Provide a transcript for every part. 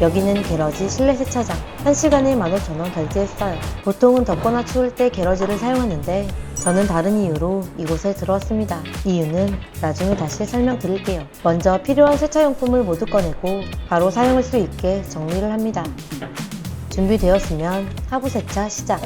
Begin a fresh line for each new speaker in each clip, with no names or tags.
여기는 게러지 실내 세차장. 1시간에 15,000원 결제했어요. 보통은 덥거나 추울 때 게러지를 사용하는데 저는 다른 이유로 이곳에 들어왔습니다. 이유는 나중에 다시 설명드릴게요. 먼저 필요한 세차용품을 모두 꺼내고 바로 사용할 수 있게 정리를 합니다. 준비되었으면 하부 세차 시작.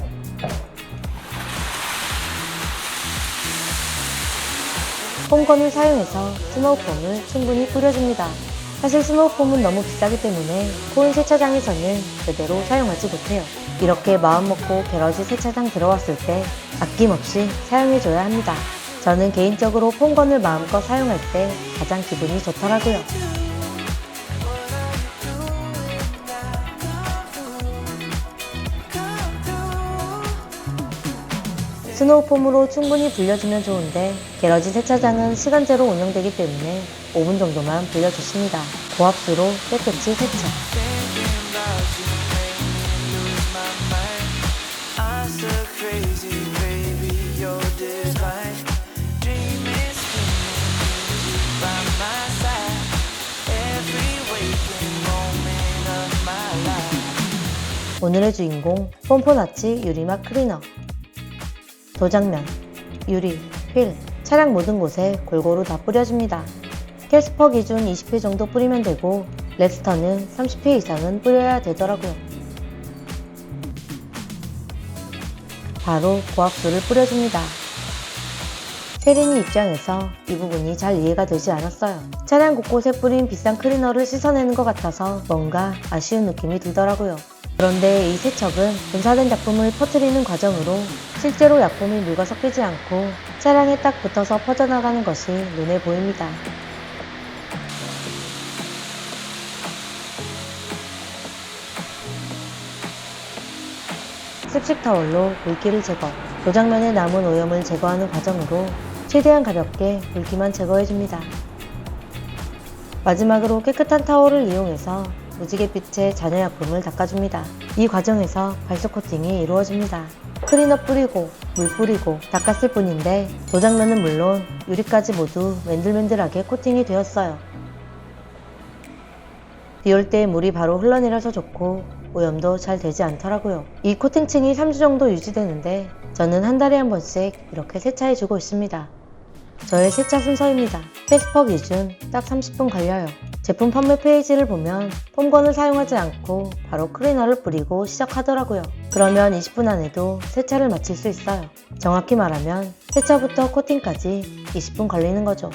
폼건을 사용해서 스노우폼을 충분히 뿌려줍니다. 사실 스노우폼은 너무 비싸기 때문에 코인 세차장에서는 제대로 사용하지 못해요. 이렇게 마음먹고 게러지 세차장 들어왔을 때 아낌없이 사용해줘야 합니다. 저는 개인적으로 폼건을 마음껏 사용할 때 가장 기분이 좋더라고요. 스노우폼으로 충분히 불려주면 좋은데 게러지 세차장은 시간제로 운영되기 때문에 5분 정도만 불려주십니다. 고압수로 깨끗이 세차. 오늘의 주인공 폼포나치 유리막 클리너 도장면, 유리, 휠, 차량 모든 곳에 골고루 다 뿌려줍니다. 캐스퍼 기준 20회 정도 뿌리면 되고 랩스터는 30회 이상은 뿌려야 되더라고요. 바로 고압수를 뿌려줍니다. 세린이 입장에서 이 부분이 잘 이해가 되지 않았어요. 차량 곳곳에 뿌린 비싼 클리너를 씻어내는 것 같아서 뭔가 아쉬운 느낌이 들더라고요. 그런데 이 세척은 분사된 작품을 퍼뜨리는 과정으로 실제로 약품이 물과 섞이지 않고 차량에 딱 붙어서 퍼져나가는 것이 눈에 보입니다. 습식 타월로 물기를 제거, 도장면에 남은 오염을 제거하는 과정으로 최대한 가볍게 물기만 제거해줍니다. 마지막으로 깨끗한 타월을 이용해서 무지갯빛의 잔여약품을 닦아줍니다. 이 과정에서 발수 코팅이 이루어집니다. 클리너 뿌리고 물 뿌리고 닦았을 뿐인데 도장면은 물론 유리까지 모두 맨들맨들하게 코팅이 되었어요. 비올 때 물이 바로 흘러내려서 좋고 오염도 잘 되지 않더라고요. 이 코팅층이 3주 정도 유지되는데 저는 한 달에 한 번씩 이렇게 세차해주고 있습니다. 저의 세차 순서입니다. 캐스퍼 기준 딱 30분 걸려요. 제품 판매 페이지를 보면 폼건을 사용하지 않고 바로 클리너를 뿌리고 시작하더라고요. 그러면 20분 안에도 세차를 마칠 수 있어요. 정확히 말하면 세차부터 코팅까지 20분 걸리는 거죠.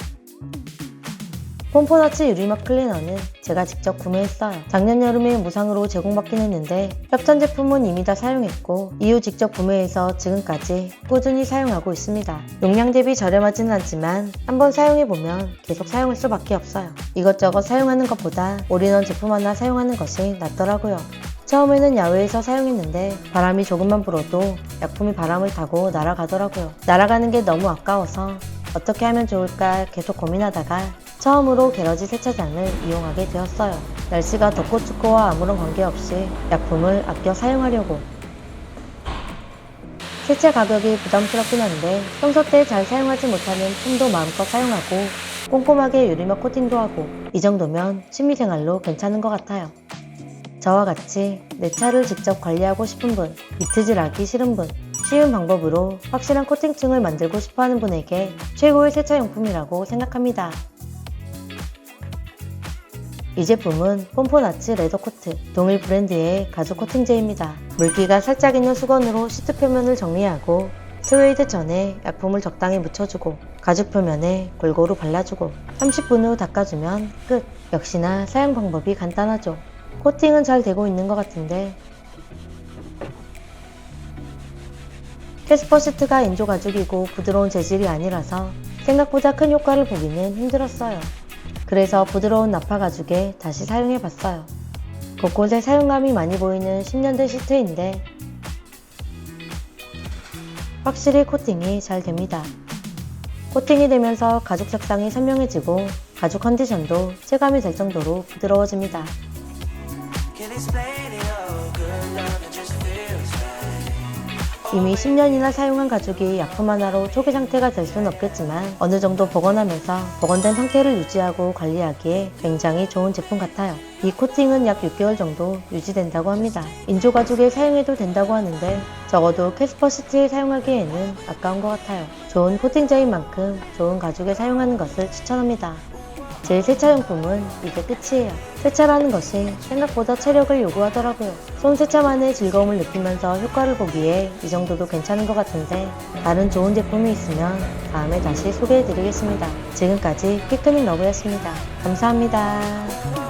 폼포나치 유리막 클리너는 제가 직접 구매했어요. 작년 여름에 무상으로 제공받긴 했는데 협찬 제품은 이미 다 사용했고 이후 직접 구매해서 지금까지 꾸준히 사용하고 있습니다. 용량 대비 저렴하지는 않지만 한번 사용해보면 계속 사용할 수밖에 없어요. 이것저것 사용하는 것보다 올인원 제품 하나 사용하는 것이 낫더라고요. 처음에는 야외에서 사용했는데 바람이 조금만 불어도 약품이 바람을 타고 날아가더라고요. 날아가는 게 너무 아까워서 어떻게 하면 좋을까 계속 고민하다가 처음으로 게러지 세차장을 이용하게 되었어요. 날씨가 덥고 춥고와 아무런 관계없이 약품을 아껴 사용하려고. 세차 가격이 부담스럽긴 한데 평소 때 잘 사용하지 못하는 폼도 마음껏 사용하고 꼼꼼하게 유리막 코팅도 하고 이 정도면 취미생활로 괜찮은 것 같아요. 저와 같이 내 차를 직접 관리하고 싶은 분, 비트질하기 싫은 분, 쉬운 방법으로 확실한 코팅층을 만들고 싶어 하는 분에게 최고의 세차용품이라고 생각합니다. 이 제품은 폼포나치 레더 코트, 동일 브랜드의 가죽 코팅제입니다. 물기가 살짝 있는 수건으로 시트 표면을 정리하고 스웨이드 전에 약품을 적당히 묻혀주고 가죽 표면에 골고루 발라주고 30분 후 닦아주면 끝! 역시나 사용 방법이 간단하죠. 코팅은 잘 되고 있는 것 같은데 캐스퍼 시트가 인조 가죽이고 부드러운 재질이 아니라서 생각보다 큰 효과를 보기는 힘들었어요. 그래서 부드러운 나파 가죽에 다시 사용해 봤어요. 곳곳에 사용감이 많이 보이는 10년대 시트인데 확실히 코팅이 잘 됩니다. 코팅이 되면서 가죽 색상이 선명해지고 가죽 컨디션도 체감이 될 정도로 부드러워집니다. 이미 10년이나 사용한 가죽이 약품 하나로 초기 상태가 될 수는 없겠지만 어느 정도 복원하면서 복원된 상태를 유지하고 관리하기에 굉장히 좋은 제품 같아요. 이 코팅은 약 6개월 정도 유지된다고 합니다. 인조 가죽에 사용해도 된다고 하는데 적어도 캐스퍼 시트에 사용하기에는 아까운 것 같아요. 좋은 코팅제인 만큼 좋은 가죽에 사용하는 것을 추천합니다. 제 세차용품은 이제 끝이에요. 세차라는 것이 생각보다 체력을 요구하더라고요. 손 세차만의 즐거움을 느끼면서 효과를 보기에 이 정도도 괜찮은 것 같은데 다른 좋은 제품이 있으면 다음에 다시 소개해드리겠습니다. 지금까지 피크닉 러브였습니다. 감사합니다.